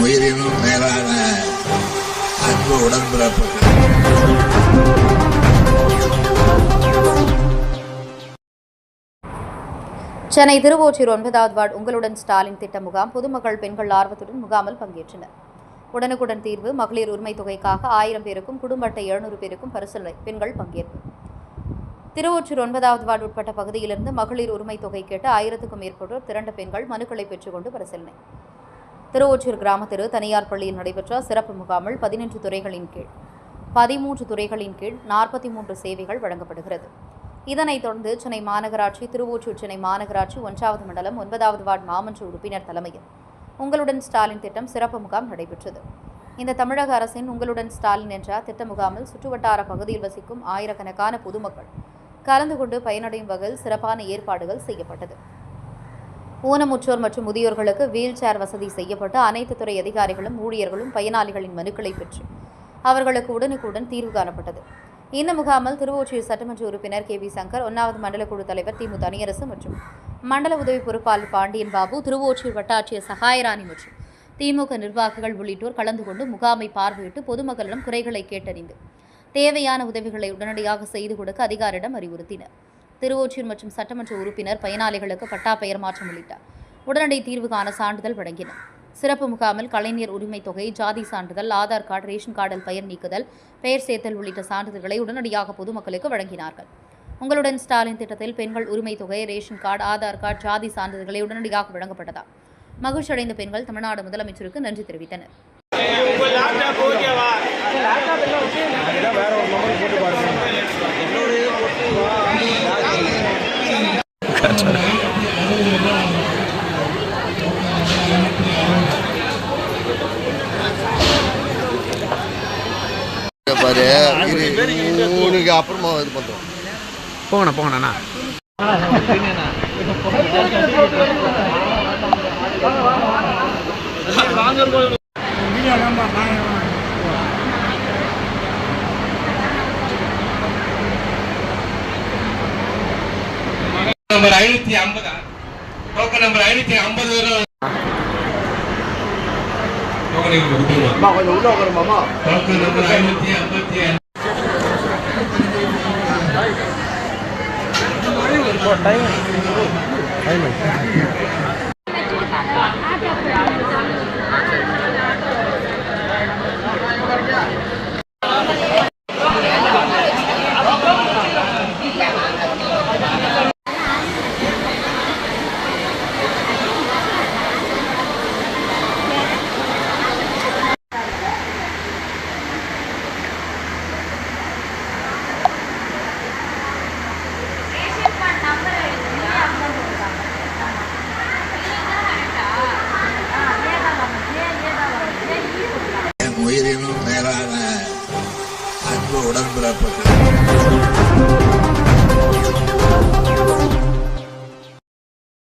உயிரினும் மேலான அன்பு உடன்பிறப்புகள். சென்னை திருவொற்றியூர் ஒன்பதாவது வார்டு உங்களுடன் ஸ்டாலின் திட்ட முகாம். பொதுமக்கள் பெண்கள் ஆர்வத்துடன் முகாமில் பங்கேற்றனர். உடனுக்குடன் தீர்வு மகளிர் உரிமை தொகைக்காக ஆயிரம் பேருக்கும் குடும்ப அட்டை எழுநூறு பேருக்கும் பரிசீலனை பெண்கள் பங்கேற்பு. திருவொற்றியூர் ஒன்பதாவது வார்டு உட்பட்ட பகுதியிலிருந்து மகளிர் உரிமை தொகை கேட்டு ஆயிரத்துக்கும் மேற்பட்டோர் திரண்ட பெண்கள் மனுக்களை பெற்றுக்கொண்டு பரிசீலனை. திருவொற்றியூர் கிராமத்திற்கு தனியார் பள்ளியில் நடைபெற்ற சிறப்பு முகாமில் பதினெட்டு துறைகளின் கீழ் பதிமூன்று துறைகளின் கீழ் நாற்பத்தி மூன்று சேவைகள் வழங்கப்படுகிறது. இதனைத் தொடர்ந்து சென்னை மாநகராட்சி திருவொற்றியூர் சென்னை மாநகராட்சி ஒன்றாவது மண்டலம் ஒன்பதாவது வார்டு மாமன்ற உறுப்பினர் தலைமையில் உங்களுடன் ஸ்டாலின் திட்டம் சிறப்பு முகாம் நடைபெற்றது. இந்த தமிழக அரசின் உங்களுடன் ஸ்டாலின் என்ற திட்ட முகாமில் சுற்றுவட்டார பகுதியில் வசிக்கும் ஆயிரக்கணக்கான பொதுமக்கள் கலந்து கொண்டு பயனடையும் வகையில் சிறப்பான ஏற்பாடுகள் செய்யப்பட்டது. ஊனமுற்றோர் மற்றும் முதியோர்களுக்கு வீல் சேர் வசதி செய்யப்பட்டு அனைத்து துறை அதிகாரிகளும் ஊழியர்களும் பயனாளிகளின் மனுக்களை பெற்று அவர்களுக்கு உடனுக்குடன் தீர்வு காணப்பட்டது. இந்த முகாமில் திருவொற்றியூர் சட்டமன்ற உறுப்பினர் கே வி சங்கர் ஒன்றாவது மண்டல குழு தலைவர் திமு தனியரசு மற்றும் மண்டல உதவி பொறுப்பாளர் பாண்டியன் பாபு திருவொற்றியூர் வட்டாட்சியர் சகாயராணி மற்றும் திமுக நிர்வாகிகள் உள்ளிட்டோர் கலந்து கொண்டு முகாமை பார்வையிட்டு பொதுமக்களிடம் குறைகளை கேட்டறிந்து தேவையான உதவிகளை உடனடியாக செய்து கொடுக்க அதிகாரிடம் அறிவுறுத்தினர். திருவொற்றியூர் மற்றும் சட்டமன்ற உறுப்பினர் பயனாளிகளுக்கு பட்டா பெயர் மாற்றம் உள்ளிட்ட உடனடி தீர்வு காண சான்றிதழ் வழங்கினர் சிறப்பு முகாமில் கலைஞர் உரிமை தொகை ஜாதி சான்றிதழ் ஆதார் கார்டு ரேஷன் கார்டில் பெயர் நீக்குதல் பெயர் சேர்த்தல் உள்ளிட்ட சான்றிதழ்களை உடனடியாக பொதுமக்களுக்கு வழங்கினார்கள். உங்களுடன் ஸ்டாலின் திட்டத்தில் பெண்கள் உரிமை தொகை ரேஷன் கார்டு ஆதார் கார்டு ஜாதி சான்றிதழ்களை உடனடியாக வழங்கப்பட்டதா? மகிழ்ச்சியடைந்த பெண்கள் தமிழ்நாடு முதலமைச்சருக்கு நன்றி தெரிவித்தனர். பாரு. உனக்கு அப்புறமா இது பண்றோம். போங்கண்ணா போங்கண்ணா நம்பர் ஐநூத்தி ஐம்பதா டோக்கன் நம்பர் ஐநூத்தி ஐம்பது உட்காரு மாமா டோக்கன் நம்பர் ஐநூத்தி ஐம்பத்தி என் உயிரினும் மேலான அன்பு உடன்பிறப்புகள்